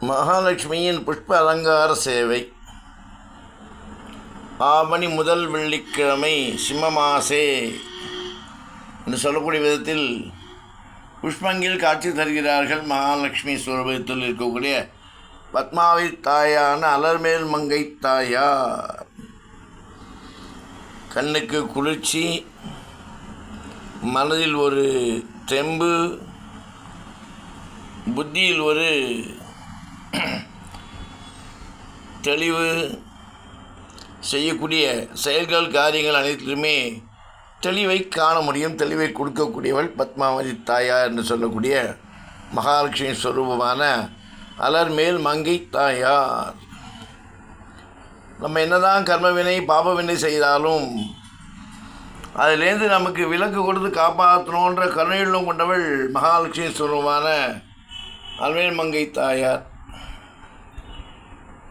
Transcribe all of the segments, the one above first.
மகாலட்சுமியின் புஷ்ப அலங்கார சேவை. ஆவணி முதல் வெள்ளிக்கிழமை சிம்மமாசே என்று சொல்லக்கூடிய விதத்தில் புஷ்பங்கில் காட்சி தருகிறார்கள் மகாலட்சுமி சுரூபத்தில் இருக்கக்கூடிய பத்மாவி தாயான அலர்மேல் மங்கை தாயார். கண்ணுக்கு குளிர்ச்சி மனதில் ஒரு தெம்பு புத்தியில் ஒரு தெளிவு செய்யக்கூடிய செயல்கள் காரியங்கள் அனைத்திலுமே தெளிவை காண முடியும். தெளிவை கொடுக்கக்கூடியவள் பத்மாவதி தாயார் என்று சொல்லக்கூடிய மகாலட்சுமி ஸ்வரூபமான அலர்மேல் மங்கை தாயார். நம்ம என்னதான் கர்மவினை பாபவினை செய்தாலும் அதிலேருந்து நமக்கு விலக்கு கொடுத்து காப்பாற்றணுன்ற கருணையுள்ளம் கொண்டவள் மகாலட்சுமி ஸ்வரூபமான அல்மேல் மங்கை தாயார்.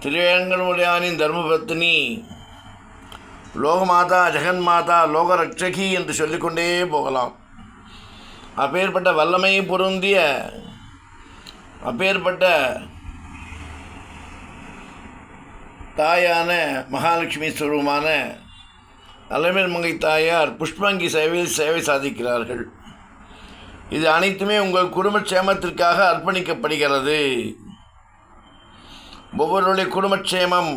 திருவேங்கடமுடையானின் தர்மபத்தினி லோகமாதா ஜெகன்மாதா லோகரட்சகி என்று சொல்லிக்கொண்டே போகலாம். அப்பேற்பட்ட வல்லமை பொருந்திய அப்பேற்பட்ட தாயான மகாலட்சுமி ஸ்வரூபமான அலமேல் மங்கை தாயார் புஷ்பங்கி சேவையில் சேவை சாதிக்கிறார்கள். இது அனைத்துமே உங்கள் குடும்ப சேமத்திற்காக அர்ப்பணிக்கப்படுகிறது. ஒவ்வொருடைய குடும்பக்ஷேமம்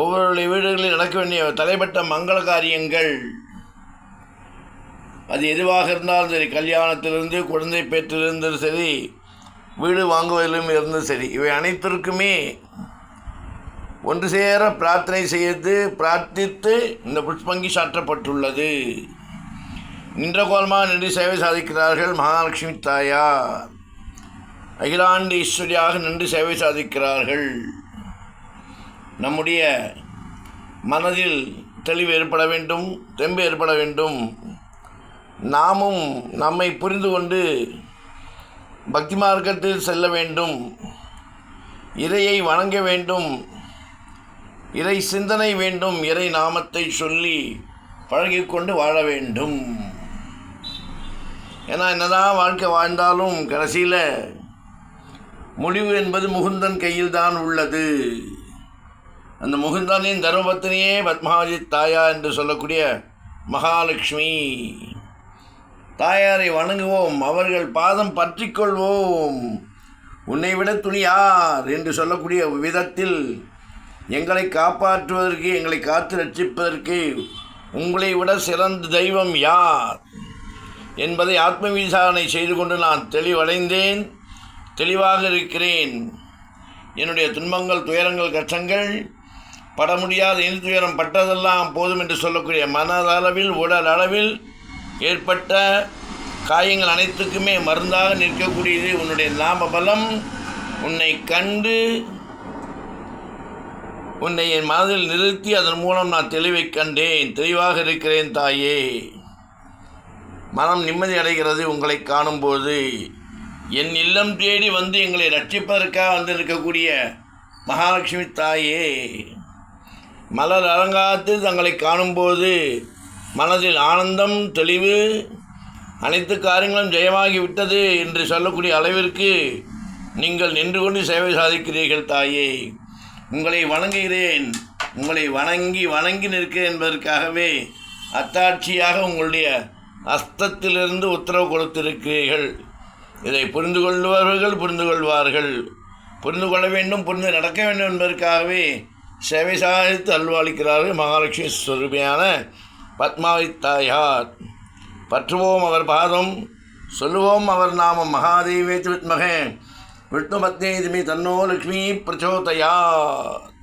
ஒவ்வொருடைய வீடுகளில் நடக்க வேண்டிய தலைப்பட்ட மங்கள காரியங்கள். அது எதுவாக இருந்தாலும் சரி கல்யாணத்திலிருந்து குழந்தை பேற்றிலிருந்து சரி வீடு வாங்குவதிலும் இருந்தும் சரி. இவை அனைத்திற்குமே ஒன்று சேர பிரார்த்தனை செய்து பிரார்த்தித்து இந்த புஷ்பங்கி சாற்றப்பட்டுள்ளது. நின்ற கோலமாக நின்று சேவை சாதிக்கிறார்கள் மகாலட்சுமி தாயார். அகிலாண்டு ஈஸ்வரியாக நின்று சேவை சாதிக்கிறார்கள். நம்முடைய மனதில் தெளிவு ஏற்பட வேண்டும் தெம்பு ஏற்பட வேண்டும். நாமும் நம்மை புரிந்து கொண்டு பக்தி மார்க்கத்தில் செல்ல வேண்டும். இறையை வணங்க வேண்டும். இறை சிந்தனை வேண்டும். இறை நாமத்தை சொல்லி பழகிக்கொண்டு வாழ வேண்டும். ஏன்னா என்னதான் வாழ்க்கை வாழ்ந்தாலும் கடைசியில் முடிவு என்பது முகுந்தன் கையில் தான் உள்ளது. அந்த முகுந்தனின் தர்மபத்தினியே பத்மாவதி தாயா என்று சொல்லக்கூடிய மகாலட்சுமி. தாயாரை வணங்குவோம் அவர்கள் பாதம் பற்றிக்கொள்வோம். உன்னை விட துணி யார் என்று சொல்லக்கூடிய விதத்தில் எங்களை காப்பாற்றுவதற்கு எங்களை காத்து ரட்சிப்பதற்கு உங்களை விட சிறந்த தெய்வம் யார்? என்பதை ஆத்ம விசாரணை செய்து கொண்டு நான் தெளிவடைந்தேன். தெளிவாக இருக்கிறேன். என்னுடைய துன்பங்கள் துயரங்கள் கஷ்டங்கள் பட முடியாத இனி துயரம் பட்டதெல்லாம் போதும் என்று சொல்லக்கூடிய மனதளவில் உடல் அளவில் ஏற்பட்ட காயங்கள் அனைத்துக்குமே மருந்தாக நிற்கக்கூடியது உன்னுடைய லாப பலம் உன்னை கண்டு உன்னை என் மனதில் நிறுத்தி அதன் மூலம் நான் தெளிவை கண்டேன். தெளிவாக இருக்கிறேன் தாயே. மனம் நிம்மதி அடைகிறது உங்களை காணும்போது. என் இல்லம் தேடி வந்து எங்களை ரட்சிப்பதற்காக வந்திருக்கக்கூடிய மகாலட்சுமி தாயே மலர் அலங்காரத்தில் தங்களை காணும்போது மனதில் ஆனந்தம் தெளிவு அனைத்து காரியங்களும் ஜெயமாகி விட்டது என்று சொல்லக்கூடிய அளவிற்கு நீங்கள் நின்று கொண்டு சேவை சாதிக்கிறீர்கள் தாயே. உங்களை வணங்குகிறேன். உங்களை வணங்கி வணங்கி நிற்கிறேன் என்பதற்காகவே அத்தாட்சியாக உங்களுடைய அஸ்தத்திலிருந்து உத்தரவு கொடுத்திருக்கிறீர்கள். இதை புரிந்து கொள்பவர்கள் புரிந்து கொள்வார்கள் புரிந்து கொள்ள வேண்டும் புரிந்து நடக்க வேண்டும் என்பதற்காகவே சேவை சாதித்து அல்வாளிக்கிறார்கள் மகாலட்சுமி சுரூபியான பத்மாவி தாயார் பற்றுவோம் அவர் பாதம் சொல்லுவோம் அவர் நாமம் மகாதேவே வித்மகே விஷ்ணு பத்னேதுமி தன்னோ லக்ஷ்மி பிரச்சோதயார்